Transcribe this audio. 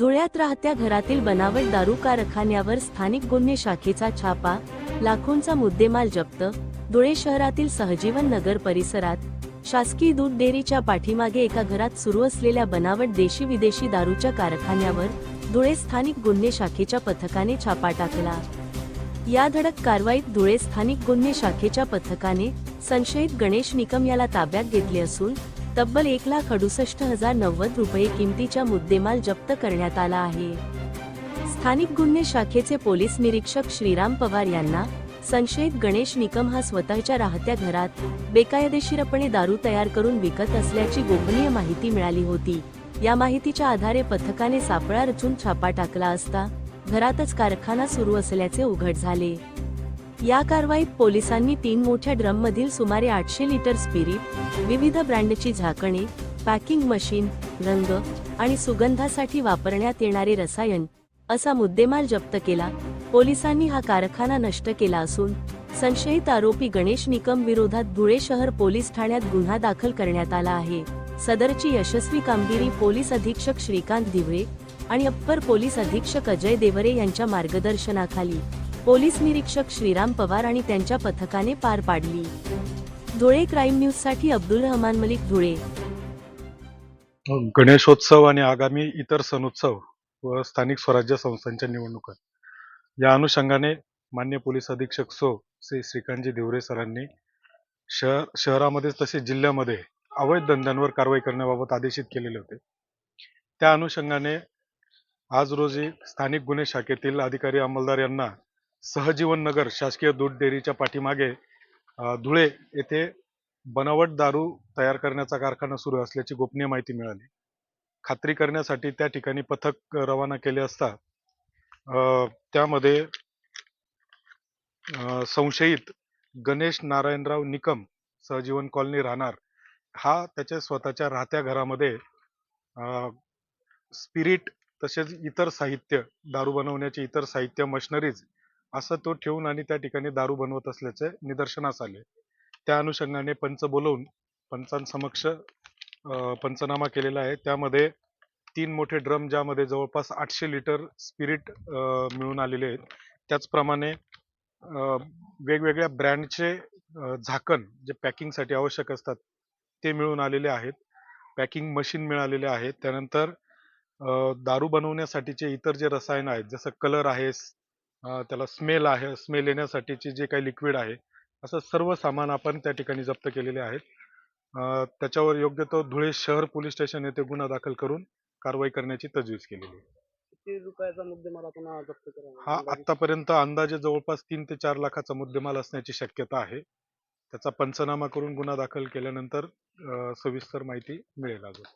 धुळ्यात राहत्या घरातील बनावट दारू कारखान्यावर स्थानिक गुन्हे शाखेचा छापा लाखोंचा मुद्देमाल जप्त धुळे शहरातील सहजीवन नगर परिसरात शासकीय दूध डेअरीच्या पाठीमागे एका घरात सुरू असलेल्या बनावट देशी विदेशी दारूच्या कारखान्यावर धुळे स्थानिक गुन्हे शाखेच्या पथकाने छापा टाकला. या धडक कारवाईत धुळे स्थानिक गुन्हे शाखेच्या पथकाने संशयित गणेश निकम याला ताब्यात घेतले असून तब्बल एक लाख अडुसष्ट हजार नव्वद रुपये किमतीच्या मुद्देमाल जप्त करण्यात आला आहे. स्थानिक गुन्हे शाखेचे पोलीस निरीक्षक श्रीराम पवार यांना संशयित गणेश निकम हा स्वतःच्या राहत्या घरात बेकायदेशीरपणे दारू तयार करून विकत असल्याची गोपनीय माहिती मिळाली होती. या माहितीच्या आधारे पथकाने सापळा रचून छापा टाकला असता घरातच कारखाना सुरू असल्याचे उघड झाले. या कारवाईत पोलिसांनी तीन मोठ्या ड्रममधील सुमारे आठशे लिटर स्पिरिट विविध ब्रँडची झाकणे पॅकिंग मशीन रंग आणि सुगंधासाठी वापरण्यात येणारे रसायन असा मुद्देमाल जप्त केला. पोलिसांनी हा कारखाना नष्ट केला असून संशयित आरोपी गणेश निकम विरोधात धुळे शहर पोलीस ठाण्यात गुन्हा दाखल करण्यात आला आहे. सदरची यशस्वी कामगिरी पोलीस अधीक्षक श्रीकांत दिवळे आणि अप्पर पोलीस अधीक्षक अजय देवरे यांच्या मार्गदर्शनाखाली. पोलीस निरीक्षक श्रीराम पवार आणि त्यांच्या पथकाने पार पाडली. धुळे क्राईम न्यूजसाठी अब्दुल रहमान मलिक धुळे. गणेशोत्सव आणि आगामी इतर सणोत्सव व स्थानिक स्वराज्य संस्थांच्या निवडणुका. या अनुषंगाने मान्य पोलीस अधीक्षक सो श्री श्रीकांतजी देवरे सरांनी शहर शहरामध्ये तसेच जिल्ह्यामध्ये अवैध धंद्यांवर कारवाई करण्याबाबत आदेशित केलेले होते. त्या अनुषंगाने आज रोजी स्थानिक गुन्हे शाखेतील अधिकारी अंमलदार यांना सहजीवन नगर शासकीय दूध डेअरीच्या पाठीमागे धुळे येथे बनावट दारू तयार करण्याचा कारखाना सुरू असल्याची गोपनीय माहिती मिळाली. खात्री करण्यासाठी त्या ठिकाणी पथक रवाना केले असता त्यामध्ये संशयित गणेश नारायणराव निकम सहजीवन कॉलनी राहणार. हा त्याच्या स्वतःच्या राहत्या घरामध्ये स्पिरिट तसेच इतर साहित्य दारू बनवण्याचे इतर साहित्य मशिनरीज असं तो ठेवून आणि त्या ठिकाणी दारू बनवत असल्याचे निदर्शनास आले. त्या अनुषंगाने पंच बोलवून पंचांसमक्ष पंचनामा केलेला आहे. त्यामध्ये तीन मोठे ड्रम ज्यामध्ये जवळपास आठशे लिटर स्पिरिट मिळून आलेले आहेत. त्याचप्रमाणे वेगवेगळ्या ब्रँडचे झाकण जे पॅकिंगसाठी आवश्यक असतात ते मिळून आलेले आहेत. पॅकिंग मशीन मिळालेले आहेत त्यानंतर दारू बनवण्यासाठीचे इतर जे रसायन आहेत जसं कलर आहे त्याला स्मेल आहे स्मेल येण्यासाठीचे जे काही लिक्विड आहे असं सर्व सामान आपण त्या ठिकाणी जप्त केलेले आहेत. त्याच्यावर योग्य तो धुळे शहर पोलीस स्टेशन येथे गुन्हा दाखल करून कारवाई करण्याची तजवीज केलेली आहे. किती रुपयाचा मुद्देमाल आपण हा हा? आतापर्यंत अंदाजे? जवळपास तीन ते चार लाखाचा मुद्देमाल असण्याची शक्यता आहे. त्याचा पंचनामा करून गुन्हा दाखल केल्यानंतर सविस्तर माहिती मिळेल अजून.